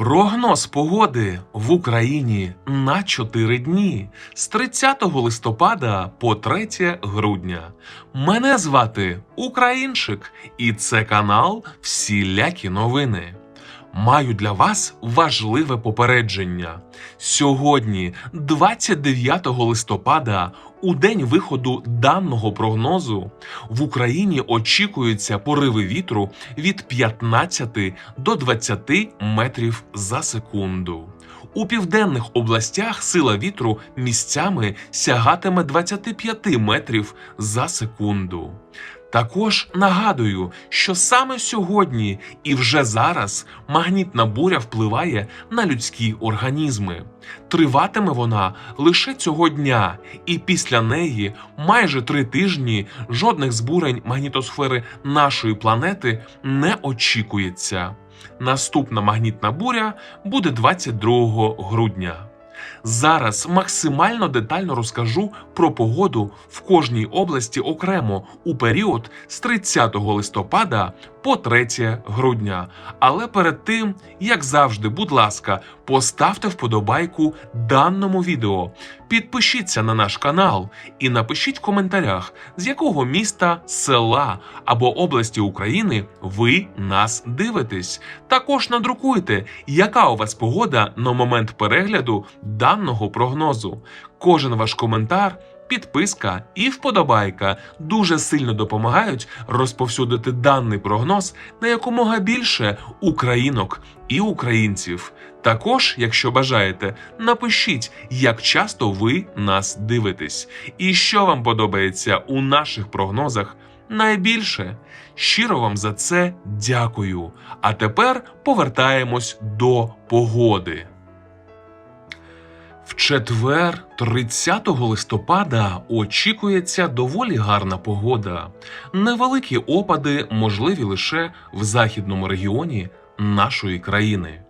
Прогноз погоди в Україні на 4 дні з 30 листопада по 3 грудня. Мене звати Українчик, і це канал Всілякі новини. Маю для вас важливе попередження. Сьогодні, 29 листопада, у день виходу даного прогнозу, в Україні очікуються пориви вітру від 15 до 20 метрів за секунду. У південних областях сила вітру місцями сягатиме 25 метрів за секунду. Також нагадую, що саме сьогодні і вже зараз магнітна буря впливає на людські організми. Триватиме вона лише цього дня, і після неї майже три тижні жодних збурень магнітосфери нашої планети не очікується. Наступна магнітна буря буде 22 грудня. Зараз максимально детально розкажу про погоду в кожній області окремо у період з 30 листопада по 3 грудня. Але перед тим, як завжди, будь ласка, поставте вподобайку даному відео, підпишіться на наш канал і напишіть в коментарях, з якого міста, села або області України ви нас дивитесь. Також надрукуйте, яка у вас погода на момент перегляду даного прогнозу. Кожен ваш коментар. Підписка і вподобайка дуже сильно допомагають розповсюдити даний прогноз на якомога більше українок і українців. Також, якщо бажаєте, напишіть, як часто ви нас дивитесь, і що вам подобається у наших прогнозах найбільше. Щиро вам за це дякую. А тепер повертаємось до погоди. В четвер, 30 листопада, очікується доволі гарна погода. Невеликі опади можливі лише в західному регіоні нашої країни.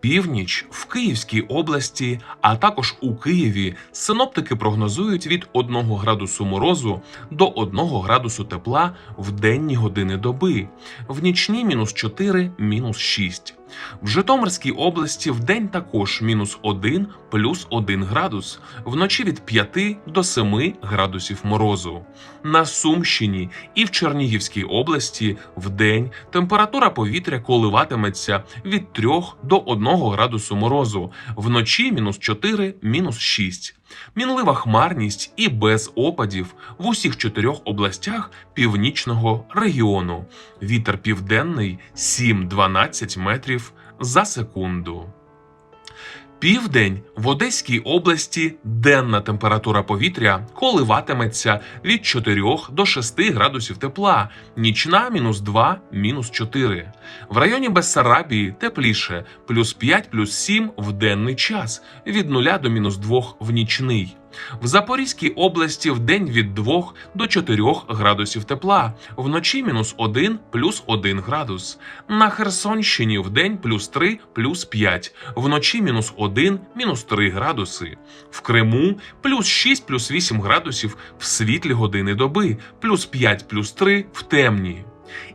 Північ в Київській області, а також у Києві синоптики прогнозують від 1 градусу морозу до 1 градусу тепла в денні години доби, в нічні мінус 4, мінус 6. В Житомирській області в день також мінус 1 плюс 1 градус, вночі від 5 до 7 градусів морозу. На Сумщині і в Чернігівській області в день температура повітря коливатиметься від 3 до 1 градусу морозу, вночі мінус 4, мінус 6. Мінлива хмарність і без опадів в усіх чотирьох областях північного регіону. Вітер південний 7-12 метрів за секунду. Південь в Одеській області денна температура повітря коливатиметься від 4 до 6 градусів тепла, нічна мінус 2, мінус 4. В районі Бессарабії тепліше плюс 5, плюс 7 в денний час, від 0 до мінус 2 в нічний. В Запорізькій області в день від 2 до 4 градусів тепла, вночі мінус 1 плюс 1 градус. На Херсонщині в день плюс 3 плюс 5, вночі мінус 1 мінус 3 градуси. В Криму плюс 6 плюс 8 градусів в світлі години доби, плюс 5 плюс 3 в темні.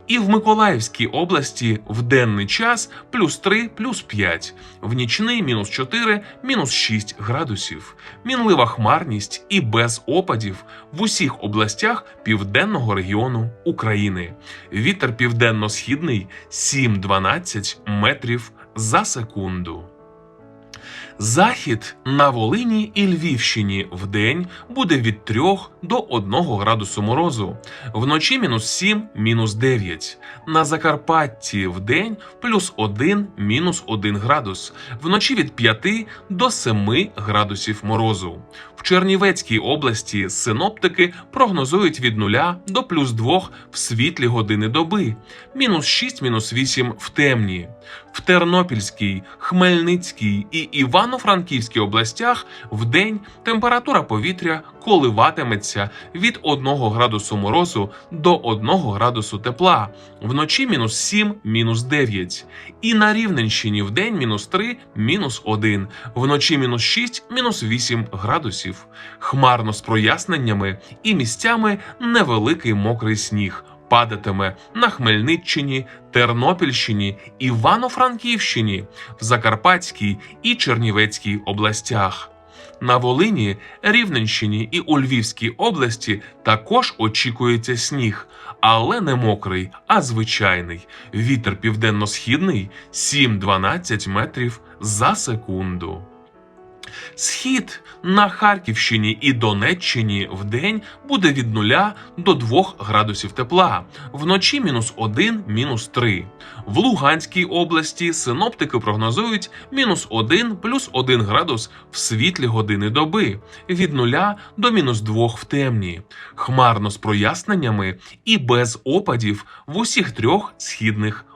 І в Миколаївській області в денний час плюс 3 плюс 5, в нічний мінус 4 мінус 6 градусів. Мінлива хмарність і без опадів в усіх областях південного регіону України. Вітер південно-східний 7-12 метрів за секунду. Захід на Волині і Львівщині в день буде від 3 до 1 градусу морозу, вночі мінус 7, мінус 9. На Закарпатті в день плюс 1, мінус 1 градус, вночі від 5 до 7 градусів морозу. В Чернівецькій області синоптики прогнозують від 0 до плюс 2 в світлі години доби, мінус 6, мінус 8 в темні. В Тернопільській, Хмельницькій і Івано-Франківській областях в день температура повітря коливатиметься від 1 градусу морозу до 1 градусу тепла, вночі мінус 7, мінус 9. І на Рівненщині в день мінус 3, мінус 1, вночі мінус 6, мінус 8 градусів. Хмарно з проясненнями і місцями невеликий мокрий сніг падатиме на Хмельниччині, Тернопільщині, Івано-Франківщині, в Закарпатській і Чернівецькій областях. На Волині, Рівненщині і у Львівській області також очікується сніг, але не мокрий, а звичайний. Вітер південно-східний 7-12 метрів за секунду. Схід на Харківщині і Донеччині в день буде від 0 до 2 градусів тепла, вночі мінус 1, мінус 3. В Луганській області синоптики прогнозують мінус 1 плюс 1 градус в світлі години доби, від 0 до мінус 2 в темні, хмарно з проясненнями і без опадів в усіх трьох східних областях.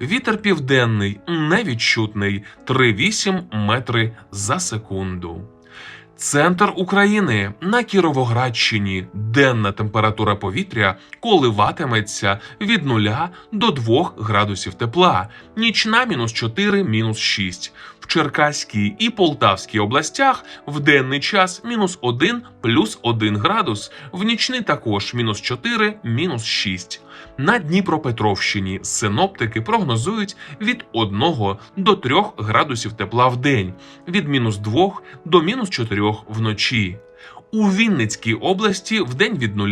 Вітер південний невідчутний 3,8 метри за секунду. Центр України на Кіровоградщині денна температура повітря коливатиметься від 0 до 2 градусів тепла, нічна мінус 4, мінус 6. В Черкаській і Полтавській областях в денний час мінус 1 плюс 1 градус, в нічний також мінус 4, мінус 6. На Дніпропетровщині синоптики прогнозують від 1 до 3 градусів тепла в день, від мінус 2 до мінус 4 вночі. У Вінницькій області в день від 0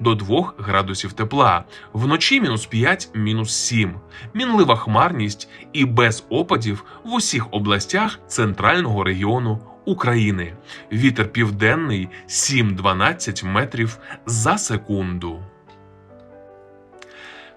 до 2 градусів тепла, вночі мінус 5, мінус 7. Мінлива хмарність і без опадів в усіх областях центрального регіону України. Вітер південний 7-12 метрів за секунду.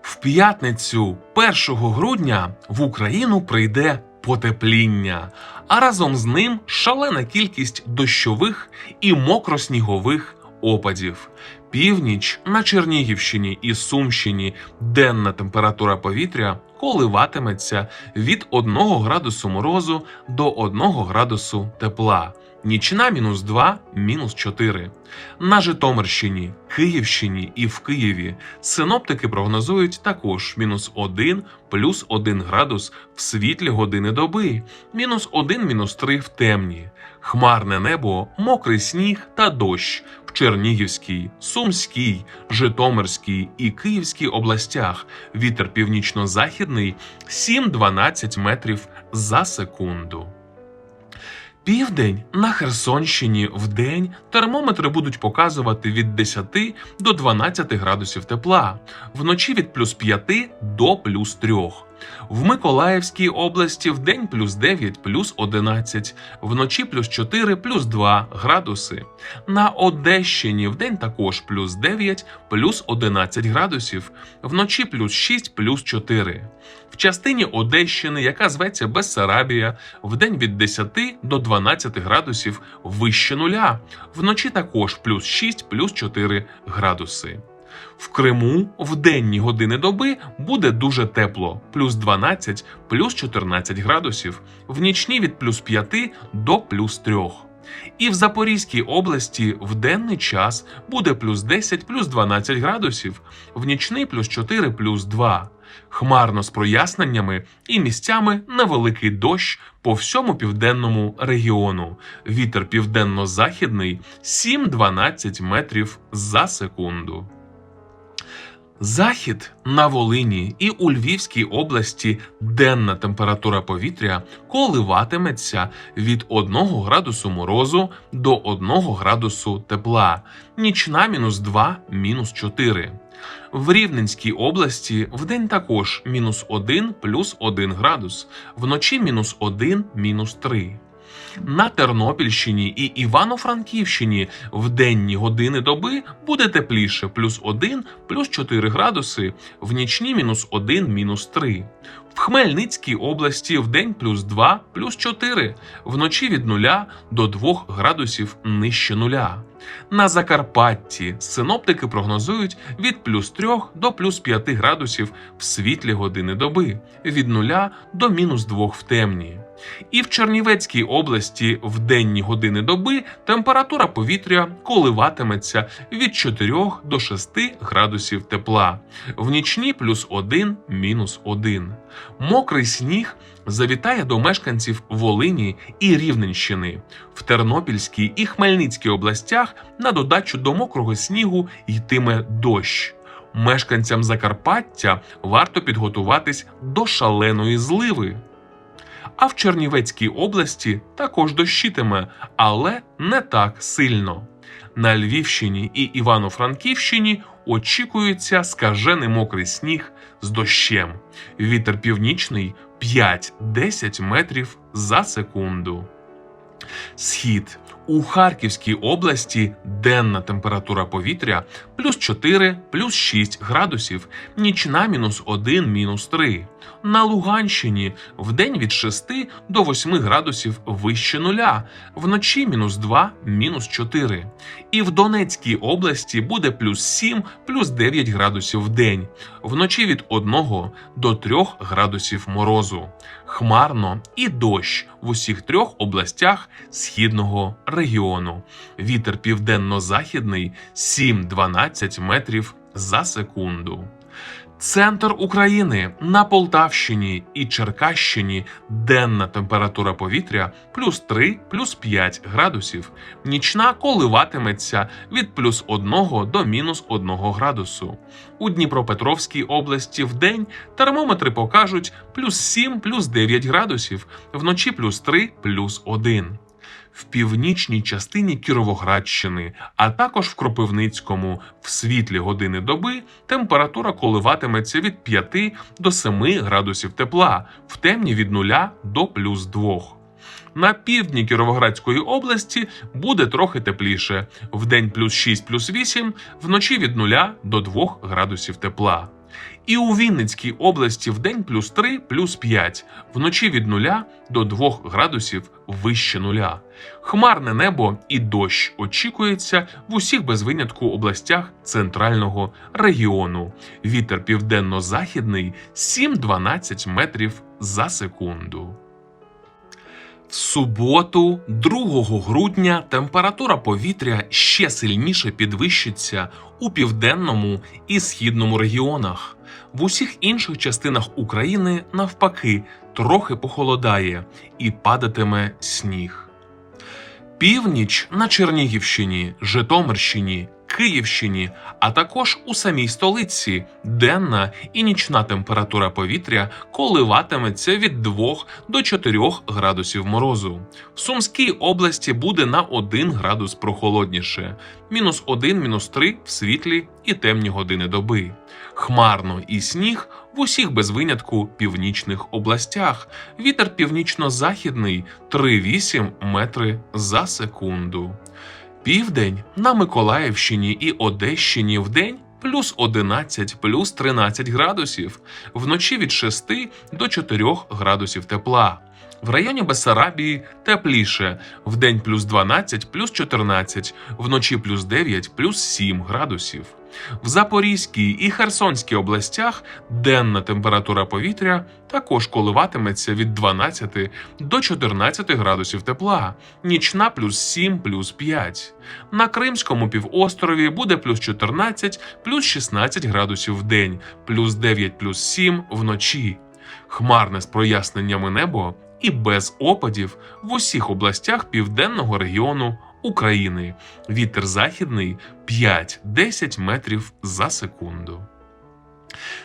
В п'ятницю 1 грудня в Україну прийде потепління, а разом з ним шалена кількість дощових і мокроснігових опадів. Північ на Чернігівщині і Сумщині денна температура повітря коливатиметься від 1 градусу морозу до 1 градусу тепла. Нічна мінус 2, мінус 4. На Житомирщині, Київщині і в Києві синоптики прогнозують також мінус 1 плюс 1 градус в світлі години доби, мінус 1, мінус 3 в темні. Хмарне небо, мокрий сніг та дощ в Чернігівській, Сумській, Житомирській і Київській областях. Вітер північно-західний 7-12 метрів за секунду. Південь на Херсонщині в день термометри будуть показувати від 10 до 12 градусів тепла, вночі від плюс 5 до плюс 3. В Миколаївській області в день плюс 9, плюс 11, вночі плюс 4, плюс 2 градуси. На Одещині в день також плюс 9, плюс 11 градусів, вночі плюс 6, плюс 4. В частині Одещини, яка зветься Бессарабія, в день від 10 до 12 градусів вище нуля, вночі також плюс 6, плюс 4 градуси. В Криму в денні години доби буде дуже тепло, плюс 12, плюс 14 градусів, в нічні від плюс 5 до плюс 3. І в Запорізькій області в денний час буде плюс 10, плюс 12 градусів, в нічний плюс 4, плюс 2. Хмарно з проясненнями і місцями невеликий дощ по всьому південному регіону. Вітер південно-західний 7-12 метрів за секунду. Захід на Волині і у Львівській області денна температура повітря коливатиметься від 1 градусу морозу до 1 градусу тепла, нічна мінус 2, мінус 4. В Рівненській області вдень також мінус 1 плюс 1 градус, вночі мінус 1, мінус 3. На Тернопільщині і Івано-Франківщині в денні години доби буде тепліше плюс 1, плюс 4 градуси, в нічні мінус 1, мінус 3. В Хмельницькій області в день плюс 2, плюс 4, вночі від 0 до 2 градусів нижче нуля. На Закарпатті синоптики прогнозують від плюс 3 до плюс 5 градусів в світлі години доби, від 0 до мінус 2 в темні. І в Чернівецькій області в денні години доби температура повітря коливатиметься від 4 до 6 градусів тепла, в нічні плюс 1, мінус 1. Мокрий сніг завітає до мешканців Волині і Рівненщини. В Тернопільській і Хмельницькій областях на додачу до мокрого снігу йтиме дощ. Мешканцям Закарпаття варто підготуватись до шаленої зливи. А в Чернівецькій області також дощитиме, але не так сильно. На Львівщині і Івано-Франківщині очікується скажений мокрий сніг з дощем. Вітер північний 5-10 метрів за секунду. Схід у Харківській області денна температура повітря плюс 4, плюс 6 градусів, нічна мінус 1, мінус 3. На Луганщині вдень від 6 до 8 градусів вище нуля, вночі мінус 2, мінус 4. І в Донецькій області буде плюс 7, плюс 9 градусів в день, вночі від 1 до 3 градусів морозу. Хмарно і дощ в усіх трьох областях східного регіону. Вітер південно-західний 7-12 метрів за секунду. Центр України на Полтавщині і Черкащині денна температура повітря плюс 3, плюс 5 градусів. Нічна коливатиметься від плюс 1 до мінус 1 градусу. У Дніпропетровській області в день термометри покажуть плюс 7, плюс 9 градусів, вночі плюс 3, плюс 1 в північній частині Кіровоградщини, а також в Кропивницькому в світлі години доби температура коливатиметься від 5 до 7 градусів тепла, в темні від 0 до плюс 2. На півдні Кіровоградської області буде трохи тепліше. Вдень плюс 6 плюс 8, вночі від 0 до 2 градусів тепла. І у Вінницькій області вдень плюс 3 плюс 5, вночі від 0 до 2 градусів вище нуля. Хмарне небо і дощ очікується в усіх без винятку областях центрального регіону. Вітер південно-західний 7-12 метрів за секунду. В суботу, 2 грудня, температура повітря ще сильніше підвищиться у південному і східному регіонах. В усіх інших частинах України навпаки трохи похолодає і падатиме сніг. Північ на Чернігівщині, Житомирщині, Київщині, а також у самій столиці денна і нічна температура повітря коливатиметься від 2 до 4 градусів морозу. В Сумській області буде на 1 градус прохолодніше, мінус 1, мінус 3 в світлі і темні години доби. Хмарно і сніг в усіх без винятку північних областях. Вітер північно-західний 3,8 метри за секунду. Південь на Миколаївщині і Одещині вдень плюс 11, плюс 13 градусів, вночі від 6 до 4 градусів тепла. В районі Бессарабії тепліше, вдень плюс 12, плюс 14, вночі плюс 9, плюс 7 градусів. В Запорізькій і Херсонській областях денна температура повітря також коливатиметься від 12 до 14 градусів тепла, нічна плюс 7, плюс 5. На Кримському півострові буде плюс 14, плюс 16 градусів в день, плюс 9, плюс 7 вночі. Хмарне з проясненнями небо і без опадів в усіх областях південного регіону України. Вітер західний 5-10 метрів за секунду.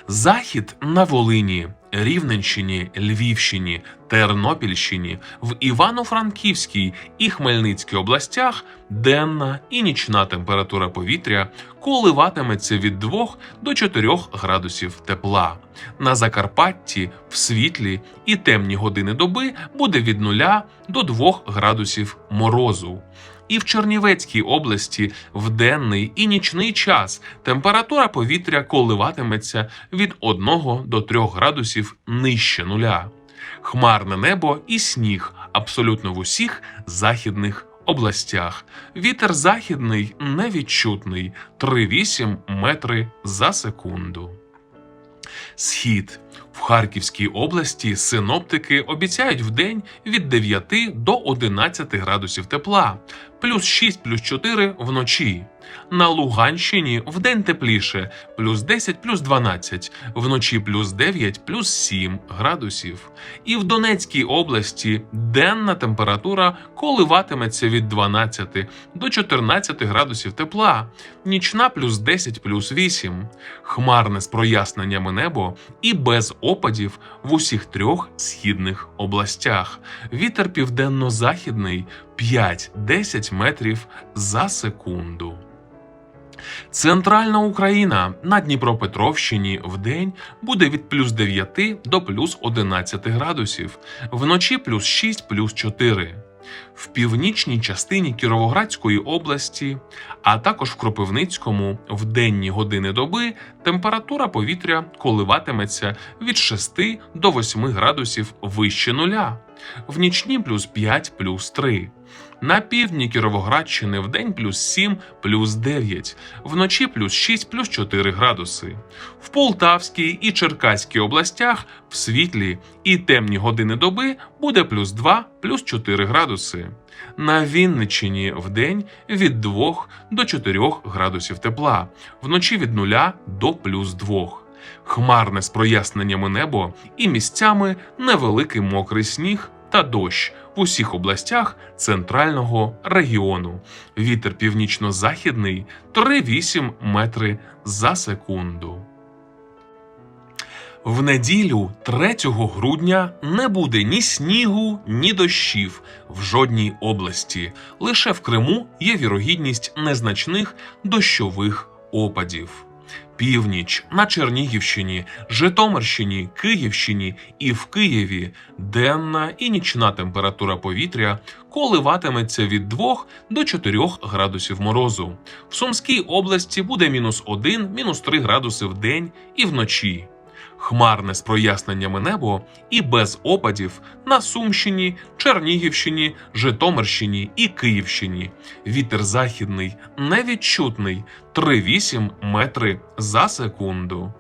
Захід на Волині, Рівненщині, Львівщині, Тернопільщині, в Івано-Франківській і Хмельницькій областях денна і нічна температура повітря коливатиметься від 2 до 4 градусів тепла. На Закарпатті в світлі і темні години доби буде від 0 до 2 градусів морозу. І в Чернівецькій області в денний і нічний час температура повітря коливатиметься від 1 до 3 градусів нижче нуля. Хмарне небо і сніг абсолютно в усіх західних областях. Вітер західний невідчутний 3,8 метри за секунду. Схід в Харківській області синоптики обіцяють вдень від 9 до 11 градусів тепла, плюс 6, плюс 4 вночі. На Луганщині вдень тепліше плюс 10 плюс 12, вночі плюс 9 плюс 7 градусів. І в Донецькій області денна температура коливатиметься від 12 до 14 градусів тепла, нічна плюс 10 плюс 8, хмарне з проясненнями небо і без опадів в усіх трьох східних областях. Вітер південно-західний 5-10 метрів за секунду. Центральна Україна на Дніпропетровщині в день буде від плюс 9 до плюс 11 градусів, вночі плюс 6 плюс 4. В північній частині Кіровоградської області, а також в Кропивницькому в денні години доби температура повітря коливатиметься від 6 до 8 градусів вище нуля, в нічні плюс 5 плюс 3. На півдні Кіровоградщини в день плюс 7 плюс 9, вночі плюс 6 плюс 4 градуси. В Полтавській і Черкаській областях в світлі і темні години доби буде плюс 2 плюс 4 градуси. На Вінниччині в день від 2 до 4 градусів тепла, вночі від 0 до плюс 2. Хмарне з проясненнями небо і місцями невеликий мокрий сніг та дощ в усіх областях центрального регіону. Вітер північно-західний 3,8 метри за секунду. В неділю 3 грудня не буде ні снігу, ні дощів в жодній області. Лише в Криму є вірогідність незначних дощових опадів. Північ на Чернігівщині, Житомирщині, Київщині і в Києві денна і нічна температура повітря коливатиметься від 2 до 4 градусів морозу. В Сумській області буде мінус 1, мінус 3 градуси в день і вночі. Хмарне з проясненнями небо і без опадів на Сумщині, Чернігівщині, Житомирщині і Київщині. Вітер західний невідчутний 3,8 метри за секунду.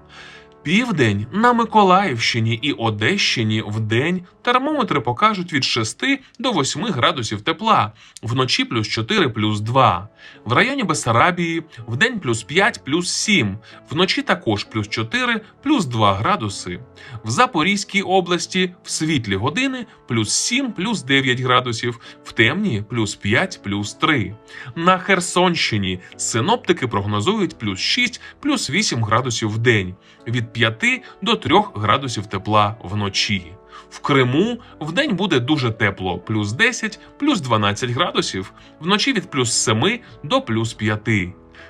Південь на Миколаївщині і Одещині в день термометри покажуть від 6 до 8 градусів тепла, вночі плюс 4 плюс 2. В районі Бесарабії в день плюс 5 плюс 7, вночі також плюс 4 плюс 2 градуси. В Запорізькій області в світлі години плюс 7 плюс 9 градусів, в темні плюс 5 плюс 3. На Херсонщині синоптики прогнозують плюс 6 плюс 8 градусів в день, від 5 до 3 градусів тепла вночі. В Криму вдень буде дуже тепло, плюс 10, плюс 12 градусів, вночі від плюс 7 до плюс 5.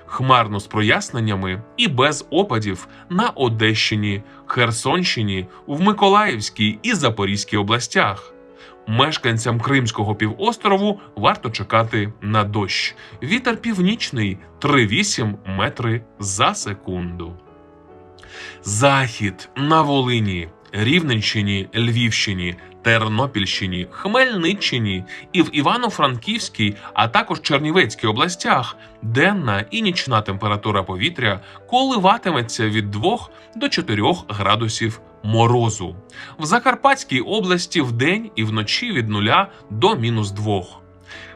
Хмарно з проясненнями і без опадів на Одещині, Херсонщині, в Миколаївській і Запорізькій областях. Мешканцям Кримського півострову варто чекати на дощ. Вітер північний 3,8 метри за секунду. Захід на Волині, Рівненщині, Львівщині, Тернопільщині, Хмельниччині і в Івано-Франківській, а також Чернівецькій областях денна і нічна температура повітря коливатиметься від 2 до 4 градусів морозу. В Закарпатській області вдень і вночі від 0 до мінус 2.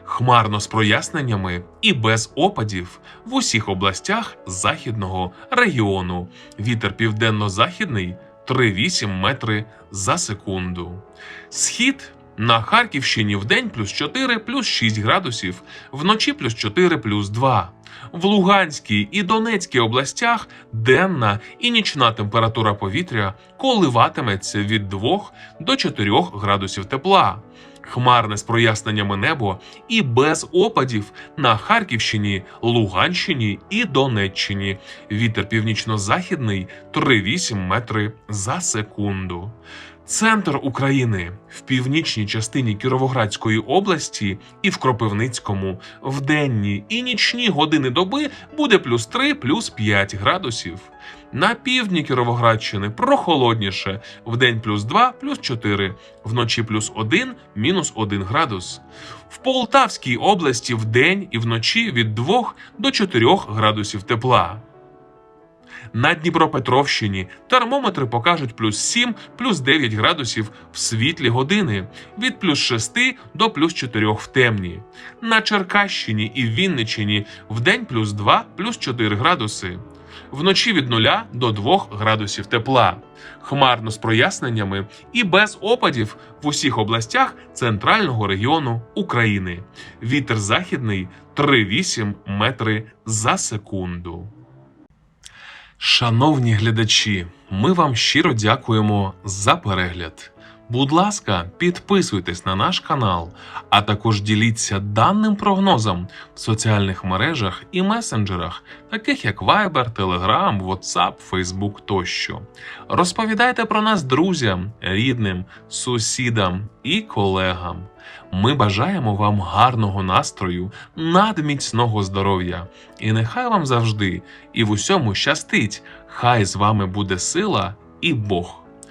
Хмарно з проясненнями і без опадів в усіх областях західного регіону. Вітер південно-західний 3,8 метри за секунду. Схід на Харківщині в день плюс 4 плюс 6 градусів, вночі плюс 4 плюс 2. В Луганській і Донецькій областях денна і нічна температура повітря коливатиметься від 2 до 4 градусів тепла. Хмарне з проясненнями небо і без опадів на Харківщині, Луганщині і Донеччині. Вітер північно-західний 3,8 метри за секунду. Центр України в північній частині Кіровоградської області і в Кропивницькому в денні і нічні години доби буде плюс 3, плюс 5 градусів. На півдні Кіровоградщини прохолодніше, вдень плюс 2, плюс 4, вночі плюс 1, мінус 1 градус. В Полтавській області вдень і вночі від 2 до 4 градусів тепла. На Дніпропетровщині термометри покажуть плюс 7, плюс 9 градусів в світлі години, від плюс 6 до плюс 4 в темні. На Черкащині і Вінничині в день плюс 2, плюс 4 градуси. Вночі від 0 до 2 градусів тепла. Хмарно з проясненнями і без опадів в усіх областях центрального регіону України. Вітер західний 3,8 метри за секунду. Шановні глядачі, ми вам щиро дякуємо за перегляд. Будь ласка, підписуйтесь на наш канал, а також діліться даним прогнозом в соціальних мережах і месенджерах, таких як Viber, Telegram, WhatsApp, Facebook тощо. Розповідайте про нас друзям, рідним, сусідам і колегам. Ми бажаємо вам гарного настрою, надміцного здоров'я, і нехай вам завжди і в усьому щастить. Хай з вами буде сила і Бог.